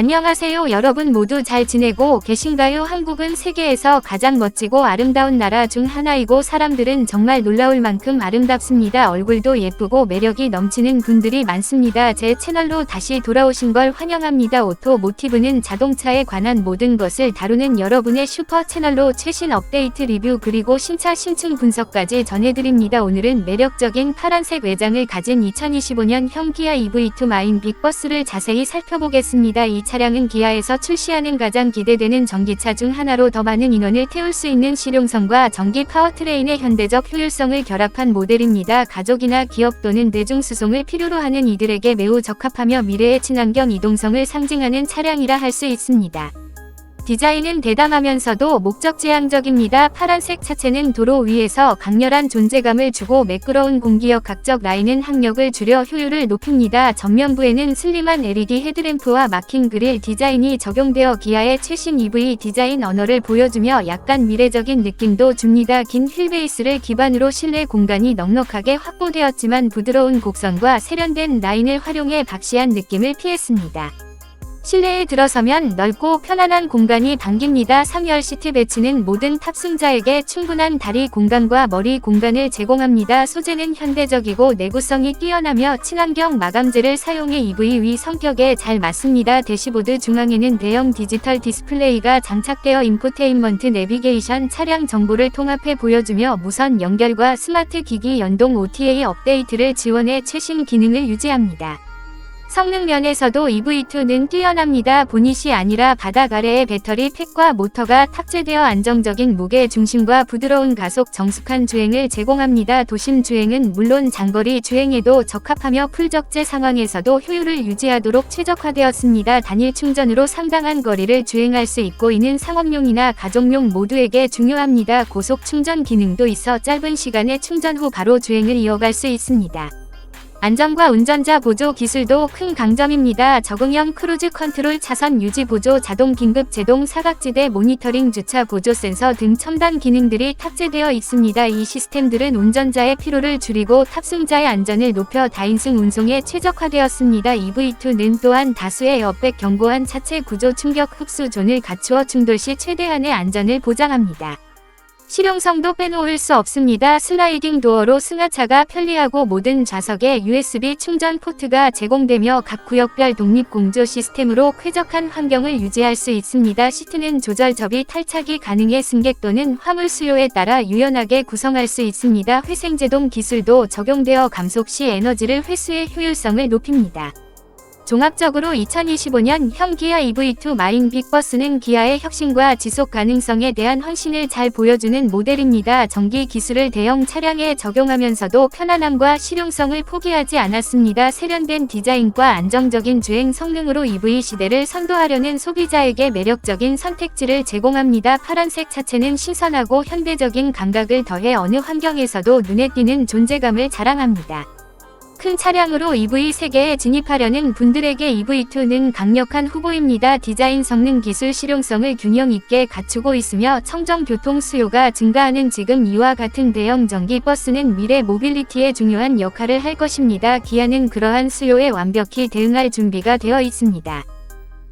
안녕하세요 여러분 모두 잘 지내고 계신가요? 한국은 세계에서 가장 멋지고 아름다운 나라 중 하나이고 사람들은 정말 놀라울 만큼 아름답습니다. 얼굴도 예쁘고 매력이 넘치는 분들이 많습니다. 제 채널로 다시 돌아오신 걸 환영합니다. 오토 모티브는 자동차에 관한 모든 것을 다루는 여러분의 슈퍼 채널로 최신 업데이트 리뷰 그리고 신차 심층 분석까지 전해드립니다. 오늘은 매력적인 파란색 외장을 가진 2025년형 기아 EV2 마인 빅버스를 자세히 살펴보겠습니다. 이 차량은 기아에서 출시하는 가장 기대되는 전기차 중 하나로 더 많은 인원을 태울 수 있는 실용성과 전기 파워트레인의 현대적 효율성을 결합한 모델입니다. 가족이나 기업 또는 대중 수송을 필요로 하는 이들에게 매우 적합하며 미래의 친환경 이동성을 상징하는 차량이라 할 수 있습니다. 디자인은 대담하면서도 목적지향적입니다. 파란색 차체는 도로 위에서 강렬한 존재감을 주고 매끄러운 공기역 각적 라인은 항력을 줄여 효율을 높입니다. 전면부에는 슬림한 LED 헤드램프와 마킹 그릴 디자인이 적용되어 기아의 최신 EV 디자인 언어를 보여주며 약간 미래적인 느낌도 줍니다. 긴 휠베이스를 기반으로 실내 공간이 넉넉하게 확보되었지만 부드러운 곡선과 세련된 라인을 활용해 박시한 느낌을 피했습니다. 실내에 들어서면 넓고 편안한 공간이 당깁니다. 3열 시트 배치는 모든 탑승자에게 충분한 다리 공간과 머리 공간을 제공합니다. 소재는 현대적이고 내구성이 뛰어나며 친환경 마감재를 사용해 EV 위 성격에 잘 맞습니다. 대시보드 중앙에는 대형 디지털 디스플레이가 장착되어 인포테인먼트 내비게이션 차량 정보를 통합해 보여주며 무선 연결과 스마트 기기 연동 OTA 업데이트를 지원해 최신 기능을 유지합니다. 성능 면에서도 EV2는 뛰어납니다. 보닛이 아니라 바닥 아래에 배터리 팩과 모터가 탑재되어 안정적인 무게 중심과 부드러운 가속 정숙한 주행을 제공합니다. 도심 주행은 물론 장거리 주행에도 적합하며 풀적재 상황에서도 효율을 유지하도록 최적화되었습니다. 단일 충전으로 상당한 거리를 주행할 수 있고 이는 상업용이나 가족용 모두에게 중요합니다. 고속 충전 기능도 있어 짧은 시간에 충전 후 바로 주행을 이어갈 수 있습니다. 안전과 운전자 보조 기술도 큰 강점입니다. 적응형 크루즈 컨트롤 차선 유지 보조 자동 긴급 제동 사각지대 모니터링 주차 보조 센서 등 첨단 기능들이 탑재되어 있습니다. 이 시스템들은 운전자의 피로를 줄이고 탑승자의 안전을 높여 다인승 운송에 최적화되었습니다. EV2는 또한 다수의 에어백 경고한 차체 구조 충격 흡수 존을 갖추어 충돌 시 최대한의 안전을 보장합니다. 실용성도 빼놓을 수 없습니다. 슬라이딩 도어로 승하차가 편리하고 모든 좌석에 USB 충전 포트가 제공되며 각 구역별 독립 공조 시스템으로 쾌적한 환경을 유지할 수 있습니다. 시트는 조절 접이 탈착이 가능해 승객 또는 화물 수요에 따라 유연하게 구성할 수 있습니다. 회생제동 기술도 적용되어 감속 시 에너지를 회수의 효율성을 높입니다. 종합적으로 2025년 형 기아 EV2 마인 빅버스는 기아의 혁신과 지속 가능성에 대한 헌신을 잘 보여주는 모델입니다. 전기 기술을 대형 차량에 적용하면서도 편안함과 실용성을 포기하지 않았습니다. 세련된 디자인과 안정적인 주행 성능으로 EV 시대를 선도하려는 소비자에게 매력적인 선택지를 제공합니다. 파란색 차체는 신선하고 현대적인 감각을 더해 어느 환경에서도 눈에 띄는 존재감을 자랑합니다. 큰 차량으로 EV 세계에 진입하려는 분들에게 EV2는 강력한 후보입니다. 디자인 성능 기술 실용성을 균형 있게 갖추고 있으며 청정 교통 수요가 증가하는 지금 이와 같은 대형 전기 버스는 미래 모빌리티에 중요한 역할을 할 것입니다. 기아는 그러한 수요에 완벽히 대응할 준비가 되어 있습니다.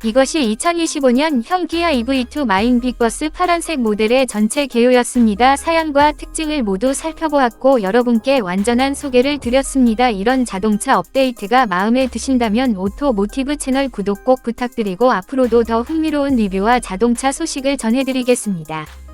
이것이 2025년 형 기아 EV2 마인 빅버스 파란색 모델의 전체 개요였습니다. 사양과 특징을 모두 살펴보았고 여러분께 완전한 소개를 드렸습니다. 이런 자동차 업데이트가 마음에 드신다면 오토모티브 채널 구독 꼭 부탁드리고 앞으로도 더 흥미로운 리뷰와 자동차 소식을 전해드리겠습니다.